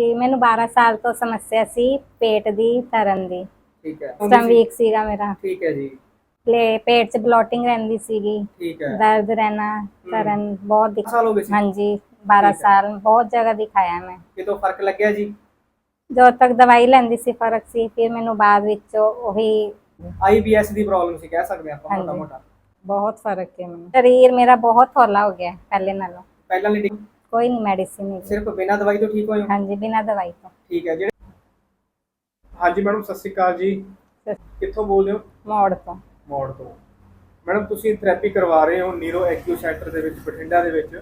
ਕਿ ਮੈਨੂੰ 12 ਸਾਲ ਤੋਂ ਸਮੱਸਿਆ ਸੀ ਪੇਟ ਦੀ ਧਰਨ ਦੀ। ਠੀਕ ਹੈ। ਸਟਮ ਵੀਕ ਸੀਗਾ ਮੇਰਾ। ਠੀਕ ਹੈ ਜੀ। ਪਲੇ ਪੇਟ 'ਚ ਬਲੋਟਿੰਗ ਰਹਿੰਦੀ ਸੀਗੀ। ਠੀਕ ਹੈ। ਦਰਦ ਰਹਿਣਾ ਧਰਨ ਬਹੁਤ ਦਿੱਕਤ ਸਾਲ ਹੋ ਗਏ ਸੀ। ਹਾਂਜੀ 12 ਠੀਕ ਹੈ। ਸਾਲ ਬਹੁਤ ਜਗ੍ਹਾ ਦਿਖਾਇਆ ਮੈਂ। ਕਿਤੋਂ ਫ਼ਰਕ ਲੱਗਿਆ ਜੀ? ਜਦੋਂ ਤੱਕ ਦਵਾਈ ਲੈਂਦੀ ਸੀ ਫ਼ਰਕ ਸੀ ਫਿਰ ਮੈਨੂੰ ਬਾਅਦ ਵਿੱਚ ਉਹੀ ਆਈਬੀਐਸ ਦੀ ਪ੍ਰੋਬਲਮ ਸੀ ਕਹਿ ਸਕਦੇ ਆਪਾਂ। ਮੋਟਾ ਮੋਟਾ ਬਹੁਤ ਫ਼ਰਕ ਹੈ ਮੈਨੂੰ। ਸਰੀਰ ਮੇਰਾ ਬਹੁਤ ਹੌਲਾ ਹੋ ਗਿਆ ਪਹਿਲੇ ਨਾਲੋਂ। ਪਹਿਲਾਂ ਲਈ ਕੋਈ ਨਹੀਂ ਮੈਡੀਸਿਨ ਨਹੀਂ। ਸਿਰਫ ਬਿਨਾਂ ਦਵਾਈ ਤੋਂ ਠੀਕ ਹੋਏ ਹੋ? ਹਾਂਜੀ ਬਿਨਾਂ ਦਵਾਈ ਤੋਂ। ਠੀਕ ਹੈ ਜਿਹੜੇ ਹਾਂਜੀ ਮੈਡਮ ਸਤਿ ਸ਼੍ਰੀ ਅਕਾਲ ਜੀ। ਕਿੱਥੋਂ ਬੋਲਦੇ ਹੋ? ਮੋੜ ਤੋਂ। ਮੋੜ ਤੋਂ। ਮੈਡਮ ਤੁਸੀਂ ਥੈਰੇਪੀ ਕਰਵਾ ਰਹੇ ਹੋ ਨੀਰੋ ਐਕਿਊ ਸੈਂਟਰ ਦੇ ਵਿੱਚ ਬਠਿੰਡਾ ਦੇ ਵਿੱਚ।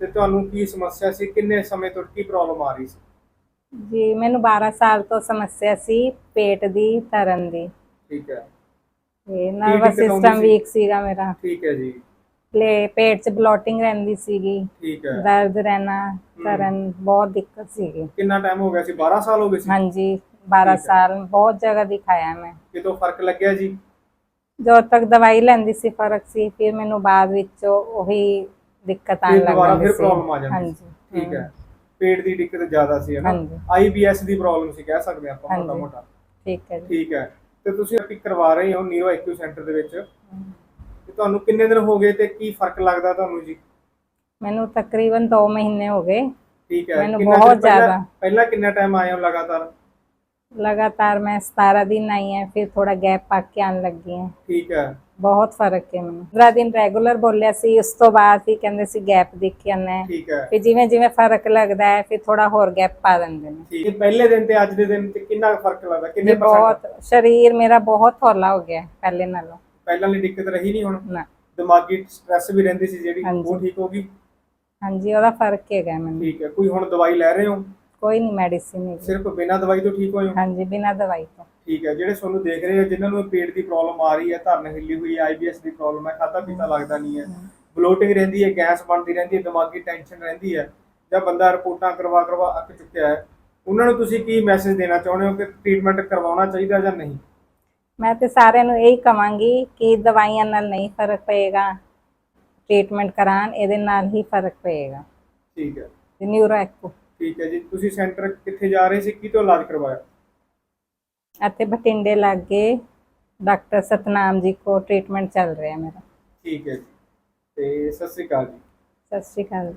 ਤੇ ਤੁਹਾਨੂੰ ਕੀ ਸਮੱਸਿਆ ਸੀ? ਕਿੰਨੇ ਸਮੇਂ ਤੋਂ ਕੀ ਪ੍ਰੋਬਲਮ ਆ ਰਹੀ ਸੀ? ਜੀ ਮੈਨੂੰ 12 ਸਾਲ ਤੋਂ ਸਮੱਸਿਆ ਸੀ ਪੇਟ ਦੀ ਧਰਨ ਦੀ। ਠੀਕ ਹੈ। ਤੇ ਨਰਵਸ ਸਿਸਟਮ? ਵੀਕ ਸੀਗਾ ਮੇਰਾ। ਠੀਕ ਹੈ ਜੀ। ਪਲੇ ਪੇਟ 'ਚ ਬਲੋਟਿੰਗ ਰਹਿੰਦੀ ਸੀਗੀ ਠੀਕ ਹੈ। ਦਰਦ ਰਹਿਣਾ ਧਰਨ ਬਹੁਤ ਦਿੱਕਤ ਸੀਗੀ। ਕਿੰਨਾ ਟਾਈਮ ਹੋ ਗਿਆ ਸੀ? 12 ਸਾਲ ਹੋ ਗਏ ਸੀ? ਹਾਂਜੀ 12 ਠੀਕ ਹੈ। ਸਾਲ ਬਹੁਤ ਜਗ੍ਹਾ ਦਿਖਾਇਆ ਮੈਂ। ਕਿਤੋਂ ਫ਼ਰਕ ਲੱਗਿਆ ਜੀ? ਜਦੋਂ ਤੱਕ ਦਵਾਈ ਲੈਂਦੀ ਸੀ ਫ਼ਰਕ ਸੀ ਫਿਰ ਮੈਨੂੰ ਬਾਅਦ ਵਿੱਚ ਉਹੀ ਦਿੱਕਤ ਆਉਣ ਫਿਰ ਲੱਗ ਦੁਬਾਰਾ ਫਿਰ ਸੀ ਪ੍ਰੋਬਲਮ ਆ ਜਾਂਦੀ ਹਾਂਜੀ ਠੀਕ ਹੈ। ਪੇਟ ਦੀ ਦਿੱਕਤ ਜ਼ਿਆਦਾ ਸੀ ਹੈ ਨਾ? ਹਾਂਜੀ। ਆਈਬੀਐਸ ਦੀ ਪ੍ਰੋਬਲਮ ਸੀ ਕਹਿ ਸਕਦੇ ਆਪਾਂ ਮੋਟਾ ਹਾਂਜੀ। ਮੋਟਾ ਠੀਕ ਹੈ ਜੀ। ਠੀਕ ਹੈ। ਤੇ ਤੁਸੀਂ ਪਿਕ ਕਰਵਾ ਰਹੇ ਹੋ ਨੀਰੋ ਐਕਿਊ ਸੈਂਟਰ ਦੇ ਵਿੱਚ। ਤੇ ਤੁਹਾਨੂੰ ਕਿੰਨੇ ਦਿਨ ਹੋ ਗਏ ਤੇ ਕੀ ਫ਼ਰਕ ਲੱਗਦਾ ਤੁਹਾਨੂੰ ਜੀ? ਮੈਨੂੰ ਤਕਰੀਬਨ 2 ਮਹੀਨੇ ਹੋ ਗਏ। ਠੀਕ ਹੈ ਮੈਨੂੰ ਕਿੰਨਾ ਚਿਰ ਬਹੁਤ ਪਹਿਲਾਂ- ਜ਼ਿਆਦਾ। ਪਹਿਲਾਂ ਕਿੰਨਾ ਟਾਈਮ ਆਏ ਹੋ ਲਗਾਤਾਰ? ਲਗਾਤਾਰ ਮੈਂ 17 ਦਿਨ ਆਈ ਹਾਂ ਫਿਰ ਥੋੜਾ ਗੈਪ ਪਾ ਕੇ ਆਉਣ ਲੱਗੀ ਹਾਂ। ਠੀਕ ਹੈ। ਬਹੁਤ ਫ਼ਰਕ ਹੈ ਮੈਨੂੰ। 15 ਦਿਨ ਰੈਗੂਲਰ ਬੋਲਿਆ ਸੀ ਉਸ ਤੋਂ ਬਾਅਦ ਹੀ ਕਹਿੰਦੇ ਸੀ ਗੈਪ ਦੇਖ ਕੇ ਆਉਣਾ ਹੈ। ਠੀਕ ਹੈ। ਫਿਰ ਜਿਵੇਂ ਜਿਵੇਂ ਫ਼ਰਕ ਲੱਗਦਾ ਹੈ ਫਿਰ ਥੋੜਾ ਹੋਰ ਗੈਪ ਪਾ ਦਿੰਦੇ ਨੇ। ਠੀਕ ਹੈ। ਪਹਿਲੇ ਦਿਨ ਤੇ ਅੱਜ ਦੇ ਦਿਨ ਤੇ ਕਿੰਨਾ ਫ਼ਰਕ ਲੱਗਦਾ? ਕਿੰਨੇ percent? ਬਹੁਤ। ਸਰੀਰ ਮੇਰਾ ਬਹੁਤ ਹੌਲਾ ਹੋ ਗਿਆ ਹੈ ਪਹਿਲੇ ਨਾਲੋਂ। ਪਹਿਲਾਂ ਲਈ ਦਿੱਕਤ ਰਹੀ ਨਹੀਂ ਹੁਣ। ਨਾ। ਦਿਮਾਗੀ ਸਟ੍ਰੈਸ ਵੀ ਰਹਿੰਦੀ ਸੀ ਜਿਹੜੀ ਹਾਂਜੀ। ਉਹ ਠੀਕ ਹੋ ਗਈ? ਹਾਂਜੀ ਉਹਦਾ ਫ਼ਰਕ ਹੈਗਾ ਮੈਨੂੰ। ਠੀਕ ਹੈ ਕੋਈ ਹੁਣ ਦਵਾਈ ਲੈ ਰਹੇ ਹੋ? ਕੋਈ ਨਹੀਂ ਮੈਡੀਸਿਨ ਨਹੀਂ ਸਿਰਫ ਬਿਨਾਂ ਦਵਾਈ ਤੋਂ ਠੀਕ ਹੋਏ ਹੋ? ਹਾਂਜੀ ਬਿਨਾਂ ਦਵਾਈ ਤੋਂ। ਠੀਕ ਹੈ ਜਿਹੜੇ ਤੁਹਾਨੂੰ ਦੇਖ ਰਹੇ ਹੋ ਜਿਨ੍ਹਾਂ ਨੂੰ ਪੇਟ ਦੀ ਪ੍ਰੋਬਲਮ ਆ ਰਹੀ ਹੈ ਧਰਨ ਹਿੱਲੀ ਹੋਈ ਹੈ ਆਈਬੀਐਸ ਦੀ ਪ੍ਰੋਬਲਮ ਹੈ ਖਾਤਾ ਪੀਤਾ ਲੱਗਦਾ ਨਹੀਂ ਹੈ। ਬਲੋਟਿੰਗ ਰਹਿੰਦੀ ਹੈ ਗੈਸ ਬਣਦੀ ਰਹਿੰਦੀ ਹੈ ਦਿਮਾਗੀ ਟੈਨਸ਼ਨ ਰਹਿੰਦੀ ਹੈ। ਜਾਂ ਬੰਦਾ ਰਿਪੋਰਟਾਂ ਕਰਵਾ ਕਰਵਾ ਅੱਕ ਚੁੱਕਿਆ ਹੈ। ਉਹਨਾਂ ਨੂੰ ਤੁਸੀਂ ਕੀ ਮੈਸੇਜ ਦੇਣਾ ਚਾਹੁੰਦੇ ਹੋ ਕਿ ਟ੍ਰੀਟਮੈਂਟ ਕਰਵਾਉਣਾ ਚਾਹੀਦਾ ਜਾਂ ਨਹੀਂ? ਮੈਂ ਤੇ ਸਾਰਿਆਂ ਨੂੰ ਇਹੀ ਕਵਾਂਗੀ ਕਿ ਦਵਾਈਆਂ ਨਾਲ ਨਹੀਂ ਫ਼ਰਕ ਪਏਗਾ ਟ੍ਰੀਟਮੈਂਟ ਕਰਾਉਣ ਇਹਦੇ ਨਾਲ ਹੀ ਫ਼ਰਕ ਪਏਗਾ। ਠੀਕ ਹੈ। ਨਿਊਰੋ ਐਕੋ ਠੀਕ ਹੈ ਜੀ। ਤੁਸੀਂ ਸੈਂਟਰ ਕਿੱਥੇ ਜਾ ਰਹੇ ਸੀ? ਕਿਤੋਂ ਇਲਾਜ ਕਰਵਾਇਆ? ਇੱਥੇ ਬਠਿੰਡੇ ਲਾਗੇ ਡਾਕਟਰ ਸਤਨਾਮ ਜੀ ਕੋ ਟ੍ਰੀਟਮੈਂਟ ਚੱਲ ਰਿਹਾ ਮੇਰਾ। ਠੀਕ ਹੈ ਜੀ। ਤੇ ਸਤਿ ਸ੍ਰੀ ਅਕਾਲ ਜੀ। ਸਤਿ ਸ਼੍ਰੀ ਅਕਾਲ।